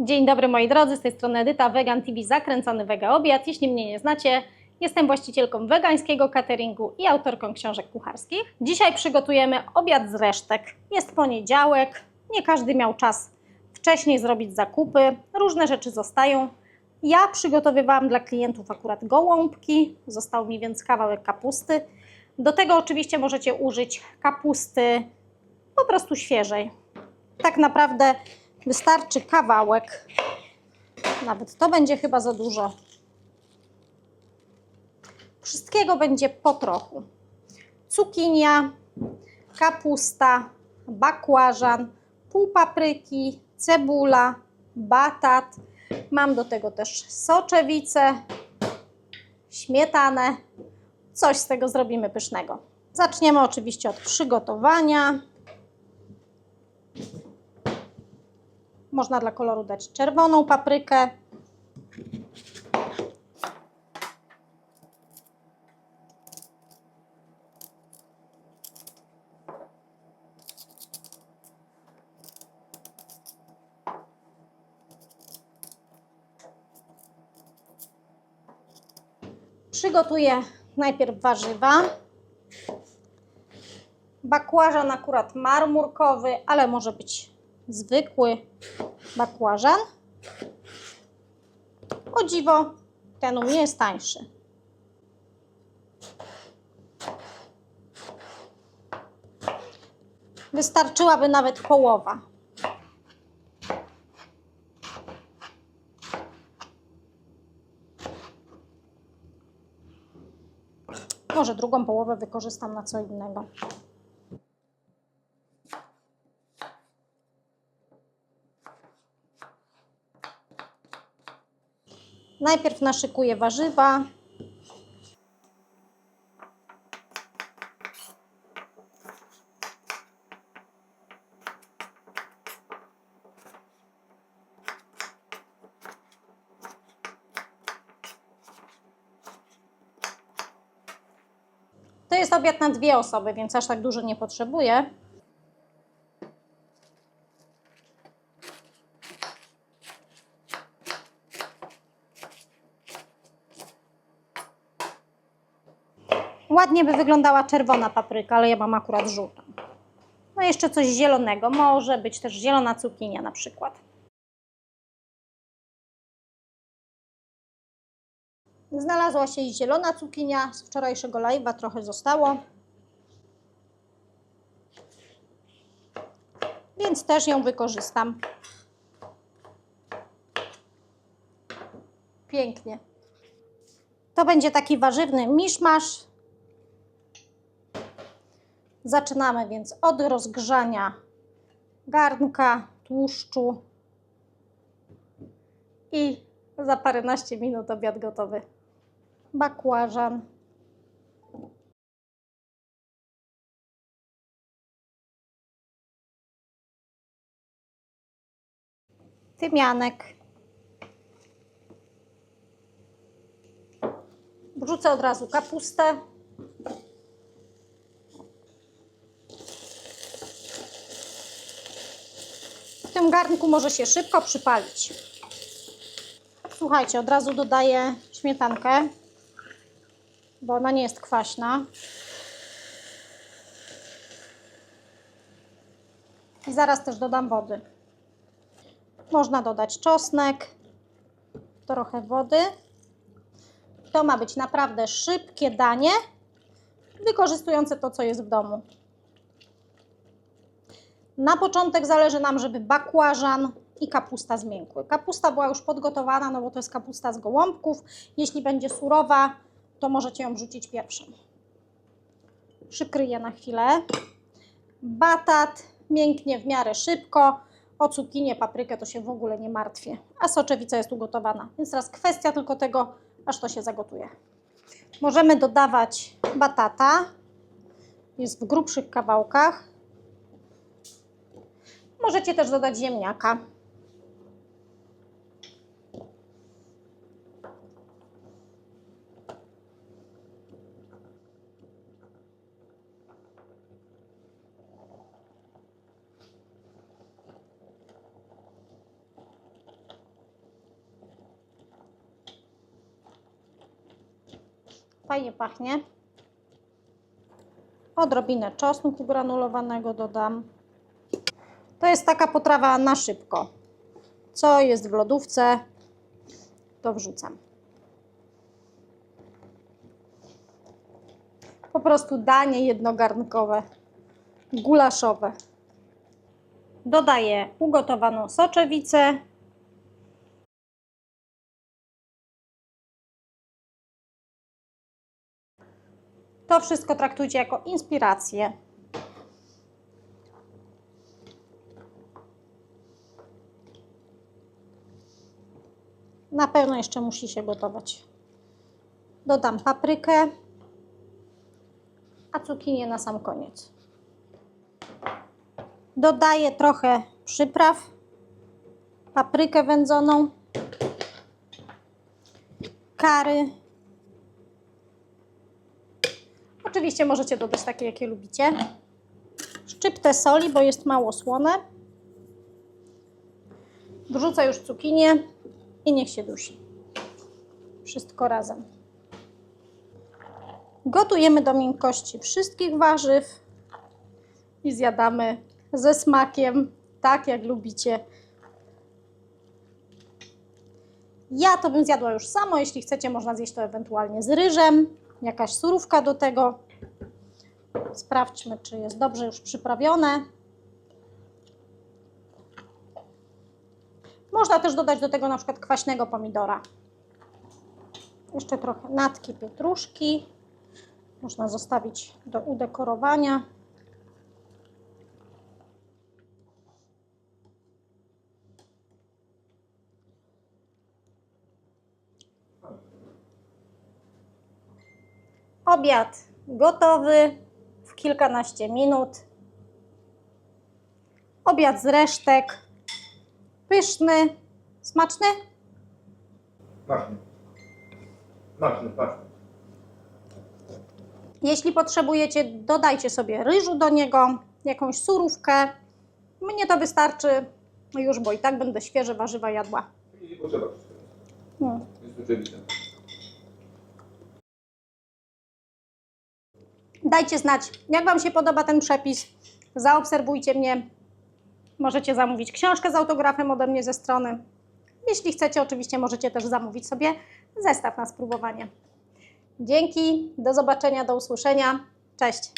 Dzień dobry moi drodzy, z tej strony Edyta, Vegan TV, zakręcony Wega Obiad. Jeśli mnie nie znacie, jestem właścicielką wegańskiego cateringu i autorką książek kucharskich. Dzisiaj przygotujemy obiad z resztek. Jest poniedziałek, nie każdy miał czas wcześniej zrobić zakupy, różne rzeczy zostają. Ja przygotowywałam dla klientów akurat gołąbki, został mi więc kawałek kapusty. Do tego oczywiście możecie użyć kapusty po prostu świeżej. Tak naprawdę wystarczy kawałek. Nawet to będzie chyba za dużo. Wszystkiego będzie po trochu. Cukinia, kapusta, bakłażan, pół papryki, cebula, batat. Mam do tego też soczewicę, śmietanę. Coś z tego zrobimy pysznego. Zaczniemy oczywiście od przygotowania. Można dla koloru dać czerwoną paprykę. Przygotuję najpierw warzywa. Bakłażan akurat marmurkowy, ale może być zwykły bakłażan. O dziwo, ten u mnie jest tańszy. Wystarczyłaby nawet połowa. Może drugą połowę wykorzystam na co innego. Najpierw naszykuję warzywa. To jest obiad na dwie osoby, więc aż tak dużo nie potrzebuję. Ładnie by wyglądała czerwona papryka, ale ja mam akurat żółtą. No jeszcze coś zielonego, może być też zielona cukinia na przykład. Znalazła się i zielona cukinia z wczorajszego live'a, trochę zostało. Więc też ją wykorzystam. Pięknie. To będzie taki warzywny miszmasz. Zaczynamy więc od rozgrzania garnka, tłuszczu i za paręnaście minut obiad gotowy. Bakłażan. Tymianek. Wrzucę od razu kapustę. Garnku może się szybko przypalić. Słuchajcie, od razu dodaję śmietankę, bo ona nie jest kwaśna. I zaraz też dodam wody. Można dodać czosnek, trochę wody. To ma być naprawdę szybkie danie, wykorzystujące to, co jest w domu. Na początek zależy nam, żeby bakłażan i kapusta zmiękły. Kapusta była już podgotowana, no bo to jest kapusta z gołąbków. Jeśli będzie surowa, to możecie ją wrzucić pierwszą. Przykryję na chwilę. Batat mięknie w miarę szybko. O cukinię, paprykę to się w ogóle nie martwię. A soczewica jest ugotowana. Więc teraz kwestia tylko tego, aż to się zagotuje. Możemy dodawać batata. Jest w grubszych kawałkach. Możecie też dodać ziemniaka. Fajnie pachnie. Odrobinę czosnku granulowanego dodam. To jest taka potrawa na szybko. Co jest w lodówce, to wrzucam. Po prostu danie jednogarnkowe, gulaszowe. Dodaję ugotowaną soczewicę. To wszystko traktujcie jako inspirację. Na pewno jeszcze musi się gotować. Dodam paprykę, a cukinię na sam koniec. Dodaję trochę przypraw, paprykę wędzoną, kary. Oczywiście możecie dodać takie, jakie lubicie. Szczyptę soli, bo jest mało słone. Wrzucę już cukinię i niech się dusi. Wszystko razem. Gotujemy do miękkości wszystkich warzyw i zjadamy ze smakiem, tak jak lubicie. Ja to bym zjadła już samo, jeśli chcecie, można zjeść to ewentualnie z ryżem, jakaś surówka do tego. Sprawdźmy, czy jest dobrze już przyprawione. Można też dodać do tego na przykład kwaśnego pomidora. Jeszcze trochę natki pietruszki. Można zostawić do udekorowania. Obiad gotowy w kilkanaście minut. Obiad z resztek. Pyszny, smaczny. Maczny. Maczny, maczny. Jeśli potrzebujecie, dodajcie sobie ryżu do niego, jakąś surówkę. Mnie to wystarczy już, bo i tak będę świeże warzywa jadła. I nie potrzeba wszystkiego. Mm. Jest oczywiste. Dajcie znać, jak Wam się podoba ten przepis. Zaobserwujcie mnie. Możecie zamówić książkę z autografem ode mnie ze strony. Jeśli chcecie, oczywiście możecie też zamówić sobie zestaw na spróbowanie. Dzięki, do zobaczenia, do usłyszenia. Cześć.